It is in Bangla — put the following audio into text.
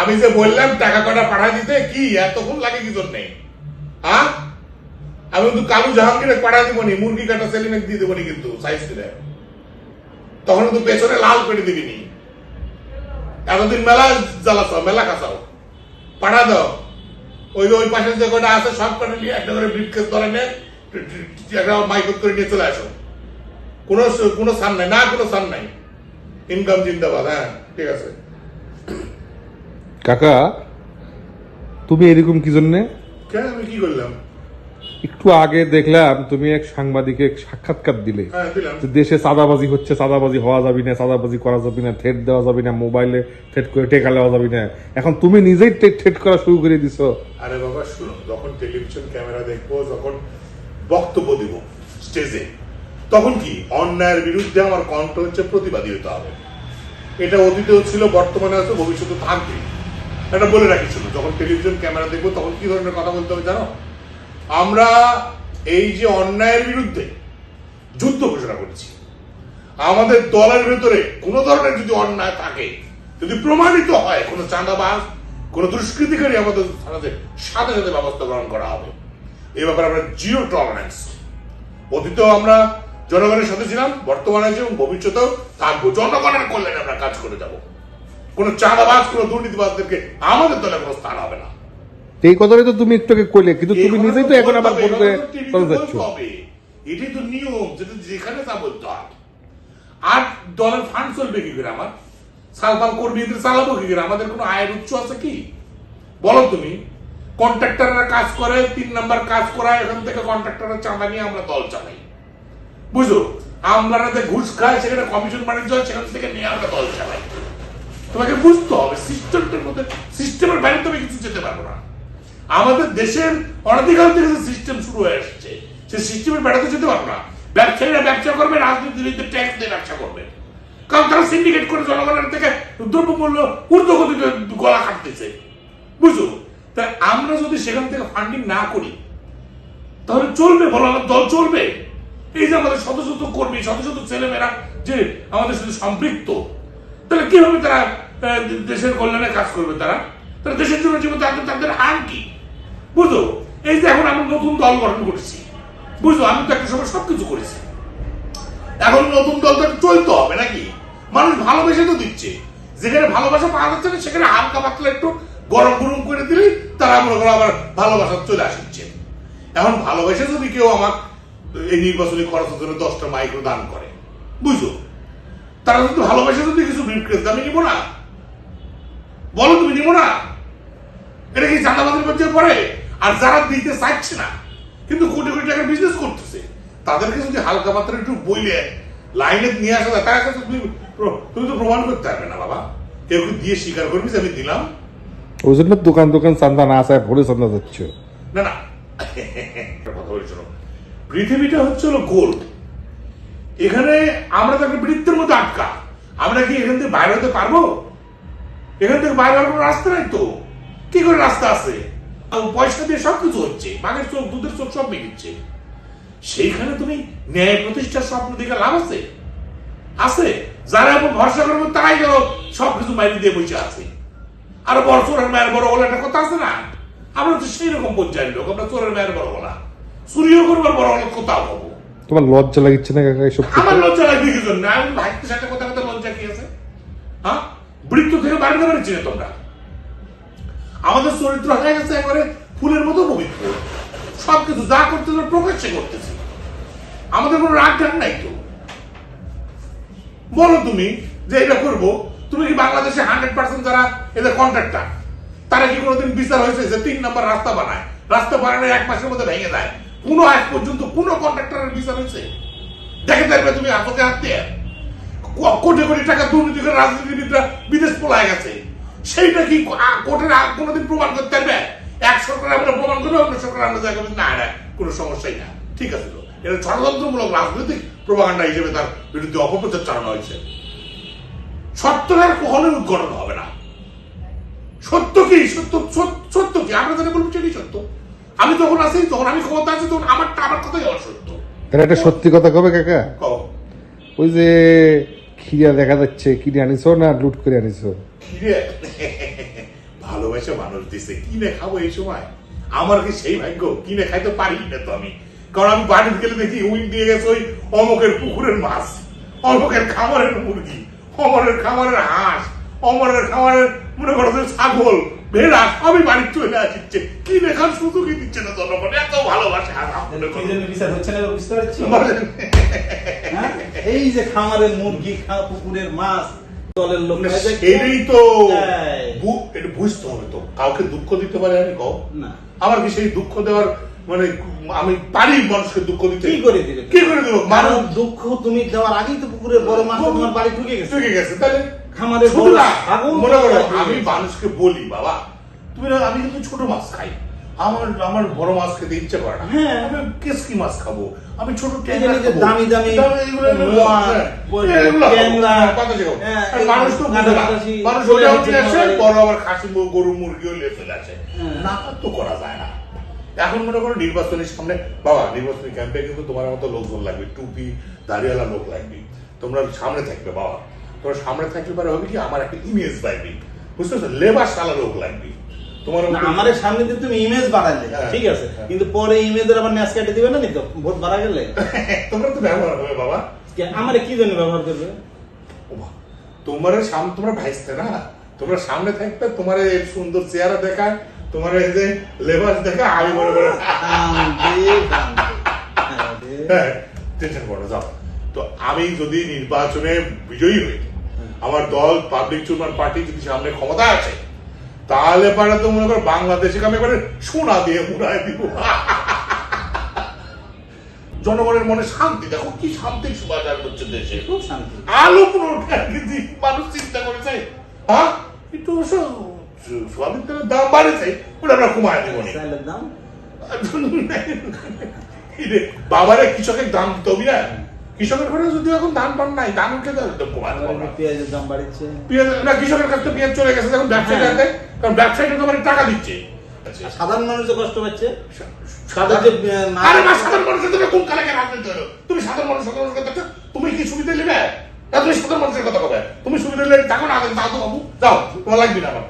আমি যে বললাম, টাকা কটা পাঠা দিতে, কি? এতক্ষণ লাগে কি জন্য? হ্যাঁ আমি কিন্তু কালু জাহাঙ্গীরে পাঠা দিব নি, মুরগি কাটা সেলিমেক দিয়ে দেবো নি কিন্তু সাইজ করে তখন কিন্তু পেছনে লাল করে দিবি নি। এতদিন মেলা জ্বালাস মেলা কাঁচাও পাঠা দাও। ওই ওই পাশে যে কটা আছে, সব কটা নিয়ে একটা করে ব্রিফ কেস ধরে নিয়ে একটা মাইক করে নিয়ে চলে আসো। কোনো কোনো সান নাই, না কোনো সান নাই। ইনকাম জিন্দাবাদ হ্যাঁ ঠিক আছে। কাকা তুমি এরকম কি জন্যে? কেন আমি কি করলাম? একটু আগে দেখলাম তুমি এক সাংবাদিকে সাক্ষাৎকার দিলে। হ্যাঁ দেশে চাঁদাবাজি হচ্ছে চাঁদাবাজি হওয়া যাবে না চাঁদাবাজি করা যাবে না থ্রেট দেওয়া যাবে না মোবাইলে থ্রেট করে টেকা দেওয়া যাবে না। এখন তুমি নিজেই থ্রেট করা শুরু করে দিছো। আরে বাবা শুনো যখন টেলিভিশন ক্যামেরা দেখব যখন বক্তব্য দিব স্টেজে তখন কি? অন্যায়ের বিরুদ্ধে আমার কণ্ঠ হচ্ছে প্রতিবাদী হতে হবে। এটা অতীতেও ছিল বর্তমানে আছে ভবিষ্যতে থাকবে। এটা বলে রাখি শুনো যখন টেলিভিশন ক্যামেরা দেখব তখন কি ধরনের কথা বলতে হবে জানো? আমরা এই যে অন্যায়ের বিরুদ্ধে যুদ্ধ ঘোষণা করছি, আমাদের দলের ভেতরে কোনো ধরনের যদি অন্যায় থাকে, যদি প্রমাণিত হয়, কোনো চাঁদাবাজ, কোনো দুষ্কৃতিকারী আমাদের থানাতে সাথে সাথে ব্যবস্থা গ্রহণ করা হবে। এ ব্যাপারে আমরা জিরো টলারেন্স অতীতেও আমরা জনগণের সাথে ছিলাম, বর্তমানে এবং ভবিষ্যতেও থাকব। জনগণের কল্যাণে আমরা কাজ করে যাব। কোনো চাঁদাবাজ কোনো দুর্নীতিবাজদেরকে আমাদের দলে কোনো স্থান হবে না। এই কথাটাই তো তুমি একটু কইলে কিন্তু তুমি নিজেই তো এখন আবার বলতে চলে যাচ্ছ এটাই তো নিয়ম যেটা যেখানে তা বলতে হয়। আর দলের ফান্ড চলবে কি করে আমার? সালফাল কর্মীদের চালাবো কি করে? আমাদের কোনো আয়ের উৎস আছে কি? বলো তুমি। কন্ট্রাক্টররা কাজ করে তিন নাম্বার কাজ করায় এখান থেকে কন্ট্রাক্টররা চাঁদা নিয়ে আমরা দল চালাই। বুঝো আমরা যে ঘুষ খাই সেখানে কমিশন বাণিজ্য হয় সেখান থেকে নিয়ে আমরা দল চালাই। তোমাকে বুঝতে হবে, সিস্টেমটার মধ্যে, সিস্টেমের বাইরে তুমি কিছু যেতে পারব না। আমাদের দেশের অনাধিকার থেকে যে সিস্টেম শুরু হয়ে আসছে সেই সিস্টেমের বেড়াতে যেতে পারব না। ব্যবসায়ীরা ব্যবসা করবে রাজনীতিবিদদের ট্যাক্স দিয়ে ব্যবসা করবে। কারণ তারা সিন্ডিকেট করে জনগণের থেকে দ্রব্যমূল্য ঊর্ধ্বগতিতে গলা কাটতেছে। বুঝো তাই আমরা যদি সেখান থেকে ফান্ডিং না করি, তাহলে চলবে বলো, আমার দল চলবে? এই যে আমাদের শত শত কর্মী, শত শত ছেলেমেয়েরা যে আমাদের সাথে সম্পৃক্ত, তাহলে কীভাবে তারা দেশের কল্যাণে কাজ করবে তারা। তারা দেশের জন্য জীবন তাদের তাদের হার কি? বুঝো? এই যে এখন আমরা নতুন দল গঠন করেছি। বুঝো? আমি তো একটা সময় সবকিছু করেছি। এখন নতুন দল তো চলতে হবে নাকি? মানুষ ভালোবেসে তো দিচ্ছে। যেখানে ভালোবাসা পাওয়া যাচ্ছে না, সেখানে হালকা পাতলা একটু গরম গরম করে দিলেই তারা মনে করো আবার ভালোবাসা চলে আসছে। এখন ভালোবেসে যদি কেউ আমার এই নির্বাচনী খরচের জন্য দশটা মাইক্রো দান করে, বুঝো? তারা যদি ভালোবাসে যদি কিছু বিক্রেত আমি নিবো না বলো তুমি নিবো না। এটা কি চাঁদাবাদের মধ্যে পড়ে আর যারা দিতে চাইছে না কিন্তু কোটি কোটি টাকার বিজনেস করতেছে তাদেরকে যদি হালকা মাত্রা একটু বইলে লাইনে নিয়ে আসা তার কাছে তুমি তুমি তো প্রমাণ করতে পারবে না বাবা। কেউ কি দিয়ে স্বীকার করবি যে আমি দিলাম? ওই জন্য দোকান দোকান চান্দা না আসায় ভরে চান্দা যাচ্ছ। না না। কথা বলি শোনো। পৃথিবীটা হচ্ছে হলো গোল। এখানে আমরা তো একটা বৃত্তের মধ্যে আটকা। আমরা কি এখান থেকে বাইরে হতে পারব? এখান থেকে বাইরে হওয়ার কোনো রাস্তা নাই তো। কি করে রাস্তা আছে? পয়সা দিয়ে সবকিছু হচ্ছে বাঘের চোখ দুধের চোখ সব মিলিচ্ছে। সেইখানে তুমি ন্যায় প্রতিষ্ঠার স্বপ্ন দিকে লাভ আছে? আছে। যারা এখন ভরসা করব তারাই যেন সবকিছু মাইনে দিয়ে বসে আছে। আর বড় চোরের মায়ের বড় বলে একটা কথা আছে না? আমরা তো সেই রকম পর্যায়ের লোক আমরা চোরের মায়ের বড় বলা চুরিও করবার বড় বলা কোথাও হব? তোমার লজ্জা লাগিচ্ছে না কাকা এসব আমার লজ্জা লাগবে কি জন্য? আমি ভাইতে সাথে কথা বেরোচ্ছি না তোমরা আমাদের চরিত্র হয়ে গেছে একবারে ফুলের মতো পবিত্র। সবকিছু যা করতে প্রকাশ্যে করতেছি আমাদের কোনো রাগ ঢাক নাই তো। বলো তুমি যে এটা করব। তুমি কি বাংলাদেশে হান্ড্রেড পার্সেন্ট যারা এদের কন্ট্রাক্টর তারা কি কোনোদিন বিচার হয়েছে যে তিন নম্বর রাস্তা বানায়? রাস্তা বানানোর এক মাসের মধ্যে ভেঙে যায়। কোনো আজ পর্যন্ত কোনো কন্ট্রাক্টরের বিচার হয়েছে? দেখে দেখবে তুমি আতকে দিয়ে কো- কোটি কোটি টাকা দুর্নীতি করে রাজনীতিবিদরা বিদেশ পলায় গেছে। সেইটা কি কোর্টের কোনোদিন প্রমাণ করতে পারবে? এক সরকার আমরা প্রমাণ করবে অন্য সরকার আমরা দেখা না কোনো সমস্যাই না। ঠিক আছে তো? এটা ষড়যন্ত্রমূলক রাজনৈতিক প্রভাকাণ্ডা হিসেবে তার বিরুদ্ধে অপপ্রচার চালানো হয়েছে। সত্যের কখনোই উদ্ঘটন হবে না। সত্য কি? সত্য সত্য কি? আমরা যেটা বলব সেটাই সত্য। আমি যখন আছি তখন আমি ক্ষমতা আছি তখন আমারটা আমার কথাই আমার সত্য। এটা একটা সত্যি কথা কবে কাকা? ওই যে খিরিয়া দেখা যাচ্ছে কিনে আনিছো না লুট করে আনিছো? ভালোবাসা মানুষ দিছে কিনে খাব এই সময়? আমার কি সেই ভাগ্য? কিনে খাইতে পারি না তো আমি। কারণ আমি বাড়িতে গেলে দেখি উইন দিয়ে গেছে ওই অমকের পুকুরের মাছ অমকের খামারের মুরগি অমরের খামারের হাঁস অমরের খামারের মনে করো যে ছাগল ভেড়া সবই বাড়ি চলে আসছে। কিনে খান সুযোগই দিচ্ছে না জনগণ এত ভালোবাসে আর কি জন্য বিচার হচ্ছে না বুঝতে পারছি? হ্যাঁ? এই যে খামারের মুরগি পুকুরের মাছ দলের লোক মানে এটাই তো এটা বুঝতে হবে তো। কাউকে দুঃখ দিতে পারে আমি কও? না। আমার কি সেই দুঃখ দেওয়ার মানে আমি পারি মানুষকে দুঃখ দিতে? কি করে দিলে কি করে দেবো? মানুষ দুঃখ তুমি দেওয়ার আগেই তো পুকুরের বড় মাছ তোমার বাড়ি ঢুকে গেছে। চুকে গেছে তাহলে না, মনে করো আমি মানুষকে বলি বাবা তুমি আমি কিন্তু ছোট মাছ খাই। আমার আমার বড় মাছ খেতে ইচ্ছে করে না। হ্যাঁ। আমি কেসকি মাছ খাব আমি ছোট ট্যাংরা খাব। দামি দামি মানুষ তো মানুষ ওটাও যাচ্ছে আসে, বড় আবার খাসি গরু মুরগিও নিয়ে চলে আসে। হ্যাঁ। না তো করা যায় না। এখন মনে করো নির্বাচনের সামনে বাবা নির্বাচনী ক্যাম্পে কিন্তু তোমার মতো লোকজন লাগবে টুপি দাঁড়িয়ালা লোক লাগবে। তোমরা সামনে থাকবে বাবা। তোমরা সামনে থাকলে পারে হবে কি আমার একটা ইমেজ লাগবে। বুঝতে পারছ? লেবার সালা লোক লাগবে। তোমার আমাদের সামনে দিয়ে তুমি ইমেজ হ্যাঁ। ঠিক আছে? হ্যাঁ। কিন্তু পরে ইমেজের আবার ন্যাস কাটে দিবে না নি তো? ভোট বাড়া গেলে? তোমরা তো ব্যবহার হবে বাবা। আমারে কি জন্য ব্যবহার করবে? তোমার সামনে তোমরা ভাইসতে না? তোমরা সামনে থাকতে তোমার সুন্দর চেহারা দেখায় তোমার এই যে লেবাস দেখা আমি কান্দে। হ্যাঁ টেনশন করো যাও। তো আমি যদি নির্বাচনে বিজয়ী হই আমার দল পাবলিক চুরমান পার্টি যদি সামনে ক্ষমতা আছে তাহলে পারে তো মনে করো বাংলাদেশকে আমি করে সোনা দিয়ে মুড়ায় দিব। জনগণের মনে শান্তি দেখো কি শান্তি বাজার করছে দেশে। খুব শান্তি। আলো পুরোটা কিন্তু মানুষ চিন্তা করেছে হ্যাঁ একটু সোয়াবিন তেলের দাম বাড়েছে ওটা আমরা কমায় দেবো দাম? বাবারে কৃষকের দাম দিতে হবে না। কৃষকের ঘরে যদি এখন ধান পান নাই ধান উঠে। পেঁয়াজের দাম বাড়ছে পেঁয়াজ না কৃষকের কাছে পেঁয়াজ চলে গেছে এখন ব্যবসায়ীরা হ্যাঁ। কারণ ব্যবসায়ীরা তোমার টাকা দিচ্ছে। সাধারণ মানুষ যে কষ্ট পাচ্ছে আরে মা সাধারণ মানুষের তুমি কোন কালে কেন রাজনীতি হলো তুমি সাধারণ মানুষ সাধারণ মানুষের কথা তুমি কি সুবিধা নেবে? না তুমি সাধারণ মানুষের কথা কবে? তুমি সুবিধা নিলে থাকো না থাকো বাবু যাও তোমার লাগবে না আমার।